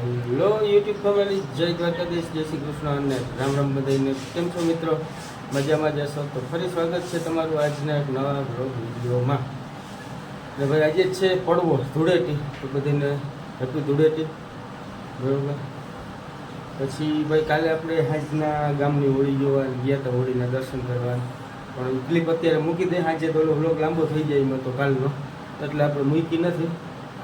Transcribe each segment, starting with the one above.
Hello YouTube family, જય દ્વારકાધીશ, જય શ્રી કૃષ્ણ અને રામ રામ બધાને. કેમ છો મિત્રો? મજામાં જશો તો ફરી સ્વાગત છે તમારું આજના એક નવા બ્લોગ વિડીયોમાં. એટલે ભાઈ, આજે છે પડવો, ધૂળેટી. તો બધાને હેપી ધૂળેટી. બરોબર? પછી ભાઈ, કાલે આપણે હાજના ગામની હોળી જોવા ગયા હતા, હોળીના દર્શન કરવા. પણ ક્લિપ અત્યારે મૂકી દે આજે તો બ્લોગ લાંબો થઈ જાય એમાં તો કાલનો. એટલે આપણે મૂકી નથી.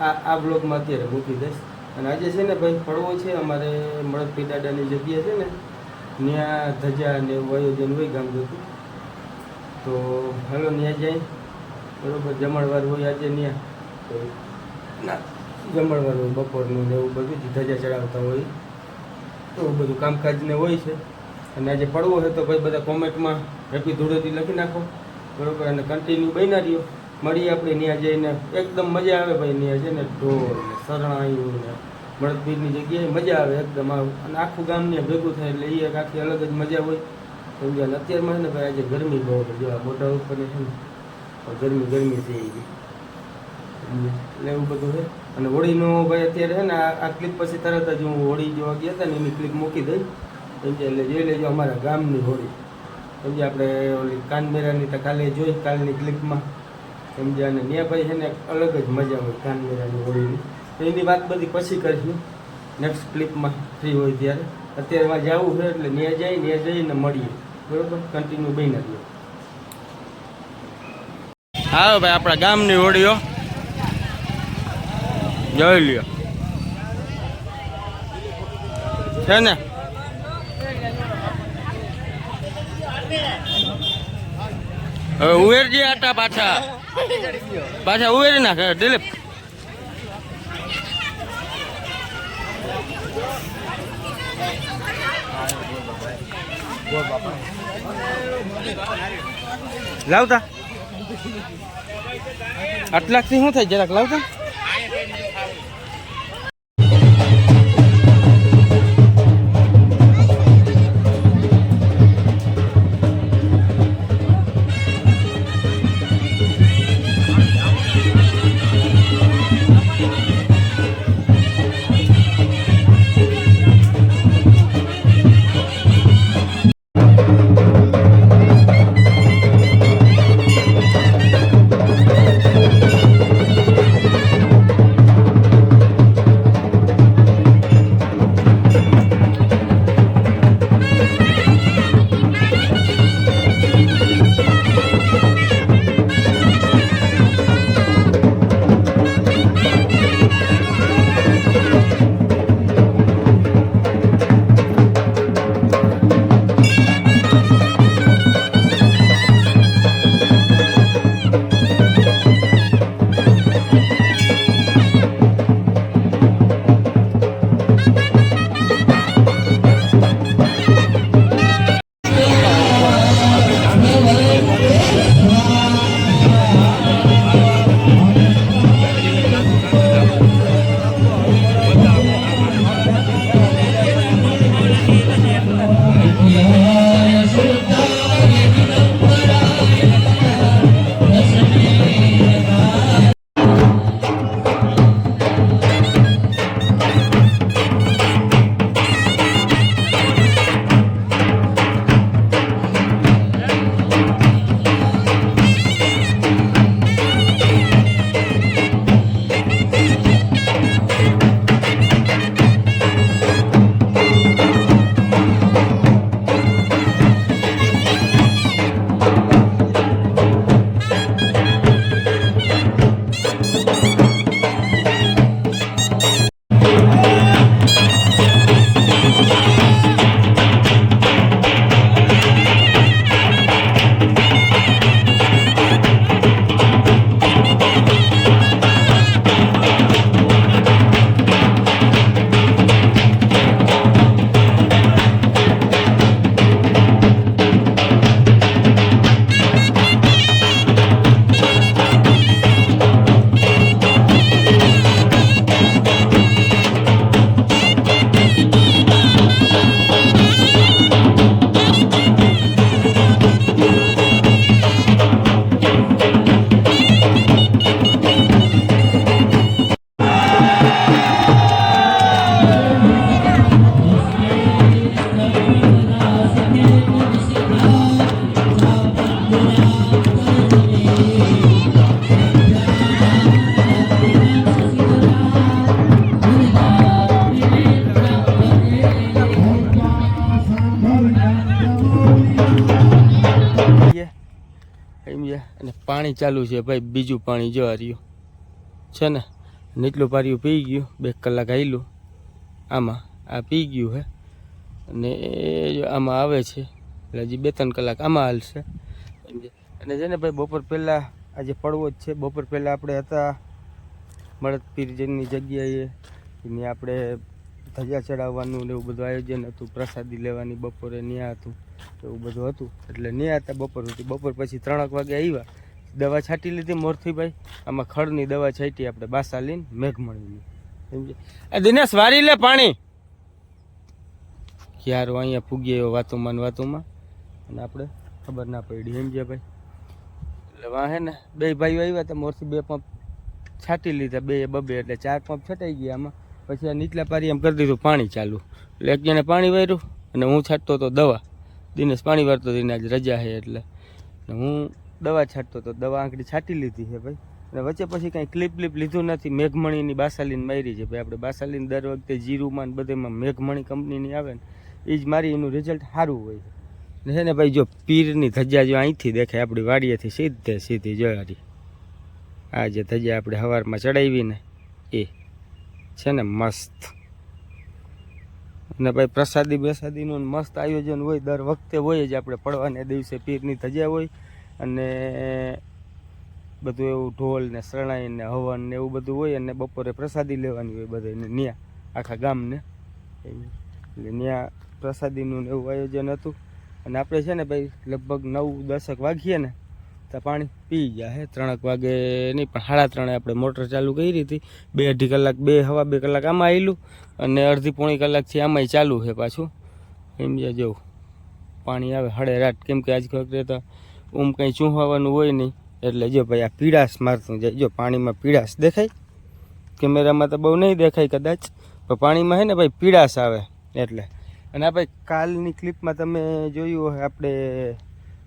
આ આ બ્લોગમાં અત્યારે મૂકી દઈશ. અને આજે છે ને ભાઈ ફળવો છે અમારે મળદપી દાદાની જગ્યા છે ને ત્યાં ધજા ને એવું આયોજન હોય ગામ જતું તો હાલો ત્યાં જાય. બરોબર જમણવાર હોય આજે ત્યાં તો ના. જમણવાર હોય બપોરનું ને એવું બધું જ ધજા ચડાવતા હોય. એવું બધું કામકાજ ને હોય છે. અને આજે પડવો છે તો ભાઈ બધા કોમેન્ટમાં હેપી ધૂળેટી લખી નાખો. બરોબર અને કન્ટિન્યુ બના રહ્યો. મળીએ આપણે ત્યાં જઈને. એકદમ મજા આવે ભાઈ ત્યાં છે ને ઢોર ને શરણાયું ને મળદપીરની જગ્યાએ મજા આવે એકદમ આવું. અને આખું ગામને ભેગું થાય એટલે એ એક આખી અલગ જ મજા હોય. સમજ્યા અને અત્યારમાં ને ભાઈ આજે ગરમી બહુ જો આ મોટા ઉપર છે ને ગરમી ગરમી થઈ ગઈ. એટલે એવું બધું છે. અને હોળીનો ભાઈ અત્યારે છે ને, આ ક્લિપ પછી તરત જ હું હોળી જોવા ગયા હતા ને, એની ક્લિપ મૂકી દઈ. સમજ્યા એટલે જોઈ લેજો અમારા ગામની હોળી. સમજ્યા આપણે ઓલી કાનમેરાની તો કાલે જોઈ, કાલની ક્લિપમાં સમજ્યા અને ત્યાં ભાઈ છે ને અલગ જ મજા હોય કાનમેરાની હોળીની. એની વાત બધી પછી કરીશું. નેક્સ્ટ ક્લિપમાં ફ્રી હોય ત્યારે. અત્યારે એમાં જવું છે એટલે ત્યાં જઈ, ત્યાં જઈને મળીએ. બરોબર? કન્ટિન્યુ બની રહ્યો હા ભાઈ, આપણા ગામની હોળીઓ જોઈ લ્યો. છે ને? હવે ઉવેરજી આટા પાછા. પાછા ઉવેરી નાખે દિલીપ લાવતા? આટલાકથી શું થાય જરાક? લાવતા? પાણી ચાલુ છે ભાઈ, બીજું પાણી જો આ રહ્યું છે ને? નીચલું પાર્યું પી ગયું, બે કલાક આવેલું આમાં આ પી ગયું હે. અને આમાં આવે છે, એટલે હજી બે ત્રણ કલાક આમાં હાલશે? અને છે ને ભાઈ, બપોર પહેલાં આજે પડવો જ છે, બપોર પહેલાં આપણે હતા મળદ પીરજનની જગ્યાએ. ત્યાં આપણે ધજા ચડાવવાનું ને એવું બધું આયોજન હતું, પ્રસાદી લેવાની બપોરે ત્યાં હતું. એવું બધું હતું. એટલે નહીં આવતા બપોર સુધી. બપોર પછી ત્રણેક વાગે આવ્યા દવા છાંટી લીધી મોરથીભાઈ. આમાં ખડની દવા છાંટી આપણે બાસા લઈને મેઘમણીની સમજે દિનેશ, વારી લે પાણી. ક્યારો અહીંયા ફૂગી આવ્યો વાતોમાં વાતોમાં. અને આપણે ખબર ના પડી. સમજે ભાઈ? એટલે વાહે ને, બે ભાઈઓ આવ્યા હતા, મોરથી બે પંપ છાંટી લીધા. બે બબે એટલે ચાર પંપ છટાઈ ગયા આમાં. પછી આ નીચલા પારી એમ કરી દીધું, પાણી ચાલુ. એટલે એક જણે પાણી વાર્યું અને હું છાંટતો હતો દવા. દિનેશ પાણી વાળતો હતો, એને આજે રજા છે એટલે. હું દવા છાંટતો હતો, દવા આંકડી છાંટી લીધી છે ભાઈ. અને વચ્ચે પછી કાંઈ ક્લિપ ક્લિપ લીધું નથી, મેઘમણીની બાસાલીન મારી છે ભાઈ. આપણે બાસાલીન દર વખતે જીરુમાં ને બધેમાં મેઘમણી કંપનીની આવે ને એ જ મારી એનું રિઝલ્ટ સારું હોય છે. ને ભાઈ, જો પીરની ધજા જો અહીંથી દેખાય, આપણી વાડીએથી સીધે સીધી જોયારી આ જે ધજા આપણે સવારમાં ચડાવીને, એ છે ને મસ્ત. અને ભાઈ પ્રસાદી બેસાદીનું મસ્ત આયોજન હોય, દર વખતે હોય જ આપણે પડવાને દિવસે પીરની ધજા હોય. અને બધું એવું ઢોલ ને શરણાઈ ને હવન ને એવું બધું હોય અને બપોરે પ્રસાદી લેવાની હોય બધાને ન્યા, આખા ગામને. એટલે ત્યાં પ્રસાદીનું એવું આયોજન હતું. અને આપણે છે ને ભાઈ લગભગ નવ દસક વાગીએ ને તો પાણી પી ગયા હે. ત્રણેક વાગે નહીં, પણ સાડા ત્રણે આપણે મોટર ચાલુ કરી હતી. બે અઢી કલાક, બે, હવા બે કલાક આમાં આવેલું અને અડધી પોણી કલાકથી આમાંય ચાલુ છે પાછું. એમ જ્યાં જવું પાણી આવે હળે રાત. કેમ કે આજ વખતે તો ઊમ કંઈ ચૂંહવાનું હોય નહીં. એટલે જો ભાઈ આ પીળાશ મારતું જાય. જો પાણીમાં પીડાશ દેખાય? કેમેરામાં તો બહુ નહીં દેખાય કદાચ, પણ પાણીમાં હે ને ભાઈ પીડાશ આવે એટલે. અને આ ભાઈ કાલની ક્લિપમાં તમે જોયું હોય, આપણે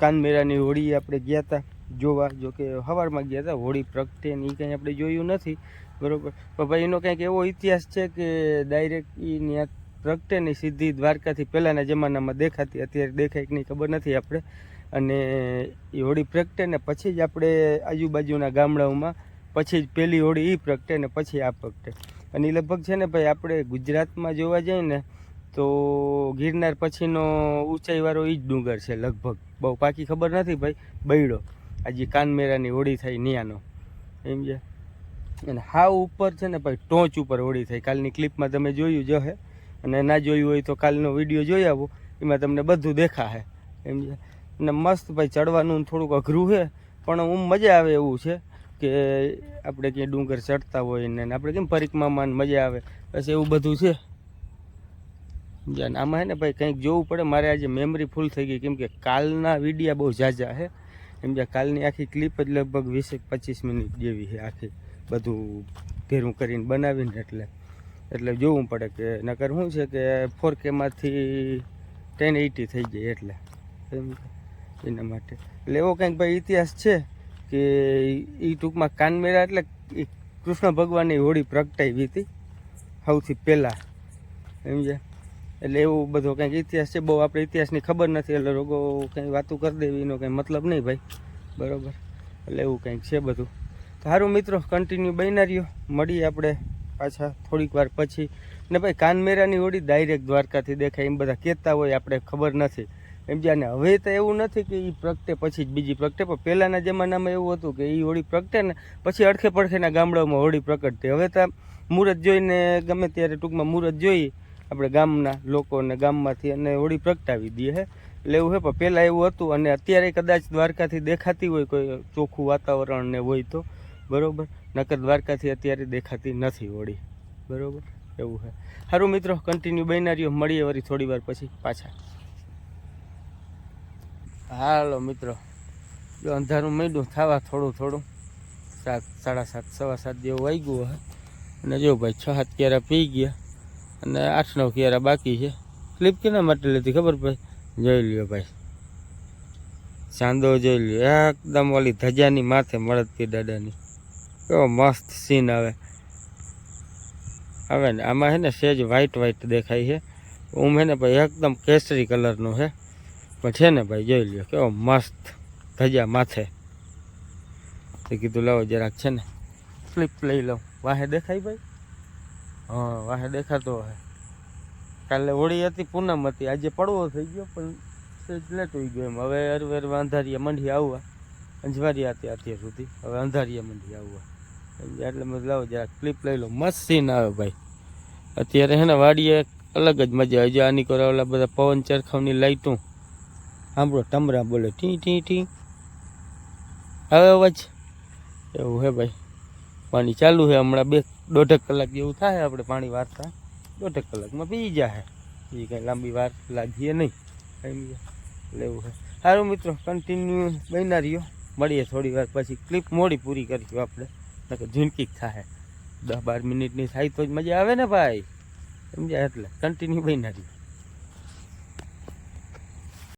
કાનમેરાની હોળી આપણે ગયા હતા જોવા. જોકે સવારમાં ગયા હતા હોળી પ્રગટે ને એ કંઈ આપણે જોયું નથી. બરાબર. પણ ભાઈ, એનો કંઈક એવો ઇતિહાસ છે કે ડાયરેક્ટ એ ત્યાં પ્રગટે ને સીધી દ્વારકાથી પહેલાંના જમાનામાં દેખાતી. અત્યારે દેખાય કે નહીં ખબર નથી આપણે. અને એ હોળી પ્રગટે ને પછી જ આપણે આજુબાજુના ગામડાઓમાં પછી જ પહેલી હોળી એ પ્રગટે ને પછી આ પ્રગટે. અને એ લગભગ છે ને ભાઈ, આપણે ગુજરાતમાં જોવા જઈએ ને તો ગિરનાર પછીનો ઊંચાઈવાળો એ જ ડુંગર છે લગભગ. બહુ પાકી ખબર નથી ભાઈ, બૈડો. આજે કાનમેરાની હોળી થાય નિયાનો. એમ છે. અને હાવ ઉપર છે ને ભાઈ, ટોચ ઉપર હોળી થાય કાલની ક્લિપમાં તમે જોયું જો હે. અને ના જોયું હોય તો કાલનો વીડિયો જોઈ આવો. એમાં તમને બધું દેખાશે. એમ છે. અને મસ્ત ભાઈ, ચડવાનું થોડુંક અઘરું છે પણ હું મજા આવે એવું છે કે આપણે ક્યાંય ડુંગર ચડતા હોય ને આપણે કેમ પરિક્રમામાં મજા આવે. બસ એવું બધું છે. જાન આમાં હે ને ભાઈ કંઈક જોવું પડે. મારે આજે મેમરી ફૂલ થઈ ગઈ. કેમ કે કાલના વિડીયા બહુ ઝાઝા છે એમ કે કાલની આખી ક્લિપ જ લગભગ વીસેક પચીસ મિનિટ જેવી છે આખી. બધું ભેરું કરીને બનાવીને એટલે. એટલે જોવું પડે કે નકર શું છે કે ફોર કેમાંથી ટેન એટી થઈ જાય એટલે. એમ એના માટે. એટલે એવો કંઈક ભાઈ ઇતિહાસ છે કે એ ટૂંકમાં કાનમેરા એટલે કૃષ્ણ ભગવાનની હોળી પ્રગટાવી હતી સૌથી પહેલાં. સમજ્યા એટલે એવું બધો કંઈક ઇતિહાસ છે, બહુ આપણે ઇતિહાસની ખબર નથી, એટલે લોકો કંઈ વાતું કરી દેવી, એનો કંઈ મતલબ નહીં ભાઈ. બરાબર? એટલે એવું કંઈક છે બધું. સારું મિત્રો કન્ટિન્યુ બની રહ્યો. મળીએ આપણે પાછા થોડીક વાર પછી. ને ભાઈ, કાનમેરાની હોડી ડાયરેક્ટ દ્વારકાથી દેખાય, એમ બધા કહેતા હોય, આપણે ખબર નથી. એમ જાણે હવે તો એવું નથી કે એ પ્રગટે પછી જ બીજી પ્રગટે, પણ પહેલાંના જમાનામાં એવું હતું કે એ હોળી પ્રગટે ને પછી અડખે પડખેના ગામડાઓમાં હોળી પ્રગટતી. હવે તો મુહૂર્ત જોઈને ગમે ત્યારે ટૂંકમાં મુહૂર્ત જોઈ આપણે ગામના લોકોને ગામમાંથી અને હોળી પ્રગટાવી દઈએ હે. એટલે એવું હે, પણ પહેલાં એવું હતું અને અત્યારે કદાચ દ્વારકાથી દેખાતી હોય કોઈ ચોખ્ખું વાતાવરણ ને હોય તો. બરાબર? નકર દ્વારકાથી અત્યારે દેખાતી નથી હોળી. બરાબર? એવું છે સારું મિત્રો કન્ટિન્યુ બન્યા મળીએ વળી થોડી વાર પછી પાછા. હાલો મિત્રો. જો અંધારું મળ્યું થવા થોડું થોડું. સાત, સાડા સાત, સવા સાત જેવું વાગ્યું હે. અને જો ભાઈ, છ સાત ક્યારે પી ગયા. અને આઠ નવ કિયારા બાકી છે. ક્લિપ કેના માટે લીધી ખબર ભાઈ જોઈ લ્યો ભાઈ. ચાંદો જોઈ લ્યો. એકદમ ઓલી ધજાની માથે મળતી દાદાની. કેવો મસ્ત સીન આવે. હવે ને, આમાં છે ને સેજ વ્હાઈટ વ્હાઈટ દેખાય છે. ઓમ છે ને ભાઈ, એકદમ કેસરી કલરનું છે પણ છે ને ભાઈ, જોઈ લ્યો, કેવો મસ્ત ધજા માથે. કીધું લાવો જરાક છે ને ક્લિપ લઈ લઉં. વાહે દેખાય ભાઈ? હા, વાહે દેખાતો હે. કાલે હોળી હતી, પૂનમ હતી. આજે પડવો થઈ ગયો, પણ સેજ લેટ હોઈ ગયો એમ. હવે અરવેર અંધારીએ મંડી આવવા. અંજવારિયા હતી અત્યાર સુધી. હવે અંધારીએ મંડી આવવા. એટલે મેં લાવો જરા ક્લિપ લઈ લો મસ્ત સીન આવે ભાઈ. અત્યારે હે ને વાડીએ અલગ જ મજા આવે. જાય આની કરે બધા પવન ચરખાવની લાઈટું. સાંભળો ટમરા બોલે, ટી ટી ટી. હવે અવાજ? એવું હે ભાઈ. પાણી ચાલુ છે હમણાં બે દોઢેક કલાક જેવું થાય આપણે પાણી વારતા. દોઢેક કલાકમાં પી જાય એ કંઈ લાંબી વાર લાગીએ નહીં. લેવું છે. સારું મિત્રો કન્ટિન્યુ બન્યા રહ્યો. મળીએ થોડી વાર પછી. ક્લિપ મોડી પૂરી કરીશું આપણે. નકર ઝીણકી થાય દસ બાર મિનિટની થાય તો જ મજા આવે ને ભાઈ. સમજ્યા એટલે કન્ટિન્યુ બન્યા રહ્યો.